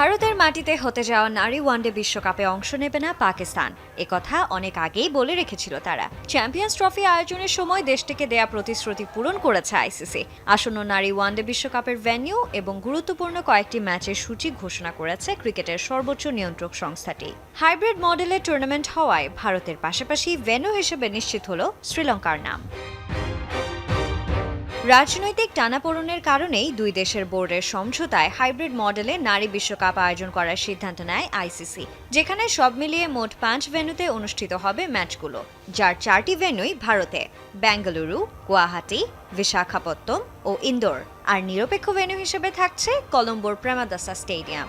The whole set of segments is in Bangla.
ভারতের মাটিতে হতে যাওয়া নারী ওয়ানডে বিশ্বকাপে অংশ নেবে না পাকিস্তান। একথা অনেক আগেই বলে রেখেছিল তারা। চ্যাম্পিয়ন্স ট্রফি আয়োজনের সময় দেশটিকে দেয়া প্রতিশ্রুতি পূরণ করেছে আইসিসি। আসন্ন নারী ওয়ানডে বিশ্বকাপের ভেন্যু এবং গুরুত্বপূর্ণ কয়েকটি ম্যাচের সূচি ঘোষণা করেছে ক্রিকেটের সর্বোচ্চ নিয়ন্ত্রক সংস্থাটি। হাইব্রিড মডেলের টুর্নামেন্ট হওয়ায় ভারতের পাশাপাশি ভেন্যু হিসেবে নিশ্চিত হল শ্রীলঙ্কার নাম। রাজনৈতিক টানাপোড়নের কারণেই দুই দেশের বোর্ডের সমঝোতায় হাইব্রিড মডেলে নারী বিশ্বকাপ আয়োজন করার সিদ্ধান্ত নেয় আইসিসি, যেখানে সব মিলিয়ে মোট পাঁচ ভেন্যুতে অনুষ্ঠিত হবে ম্যাচগুলো। যার চারটি ভেন্যুই ভারতে, বেঙ্গালুরু, গুয়াহাটি বিশাখাপত্তম ও ইন্দোর। আর নিরপেক্ষ ভেন্যু হিসেবে থাকছে কলম্বোর প্রেমাদাসা স্টেডিয়াম।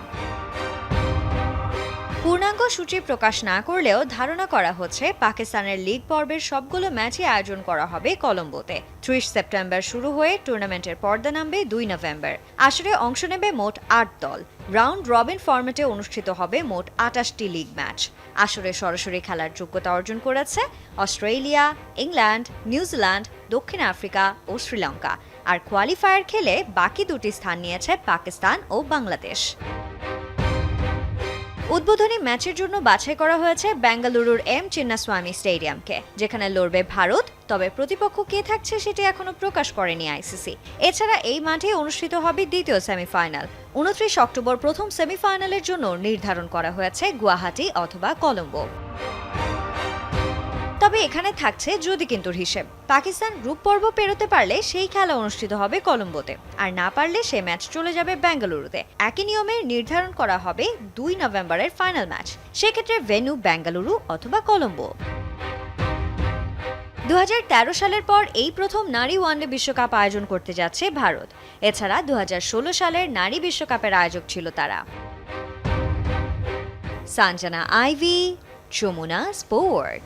পূর্ণাঙ্গ সূচি প্রকাশ না করলেও ধারণা করা হচ্ছে পাকিস্তানের লিগ পর্বের সবগুলো ম্যাচই আয়োজন করা হবে কলম্বোতে। ত্রিশ সেপ্টেম্বর শুরু হয়ে টুর্নামেন্টের পর্দা নামবে দুই নভেম্বর। আসরে অংশ নেবে মোট আট দল। রাউন্ড রবিন ফরম্যাটে অনুষ্ঠিত হবে মোট আটাশটি লিগ ম্যাচ। আসরে সরাসরি খেলার যোগ্যতা অর্জন করেছে অস্ট্রেলিয়া, ইংল্যান্ড, নিউজিল্যান্ড, দক্ষিণ আফ্রিকা ও শ্রীলঙ্কা। আর কোয়ালিফায়ার খেলে বাকি দুটি স্থান নিয়েছে পাকিস্তান ও বাংলাদেশ। উদ্বোধনী ম্যাচের জন্য বাছাই করা হয়েছে বেঙ্গালুরুর এম চিন্নাস্বামী স্টেডিয়ামকে, যেখানে লড়বে ভারত। তবে প্রতিপক্ষ কে থাকছে সেটি এখনও প্রকাশ করেনি আইসিসি। এছাড়া এই মাঠে অনুষ্ঠিত হবে দ্বিতীয় সেমিফাইনাল। উনত্রিশ অক্টোবর প্রথম সেমিফাইনালের জন্য নির্ধারণ করা হয়েছে গুয়াহাটি অথবা কলম্বো। তবে এখানে থাকছে যদি কিন্তুর হিসেব। পাকিস্তান গ্রুপ পর্ব পেরোতে পারলে সেই খেলা অনুষ্ঠিত হবে কলম্বোতে। আর না পারলে সে ম্যাচ চলে যাবে বেঙ্গালুরুতে একই নিয়মে নির্ধারণ করা হবে দুই নভেম্বরের ফাইনাল ম্যাচ। সেক্ষেত্রে ভেন্যু বেঙ্গালুরু অথবা কলম্বো। দু হাজার তেরো সালের পর এই প্রথম নারী ওয়ানডে বিশ্বকাপ আয়োজন করতে যাচ্ছে ভারত। এছাড়া দু হাজার ষোলো সালের নারী বিশ্বকাপের আয়োজক ছিল তারা। Sanjana Ivy, Jamuna sport.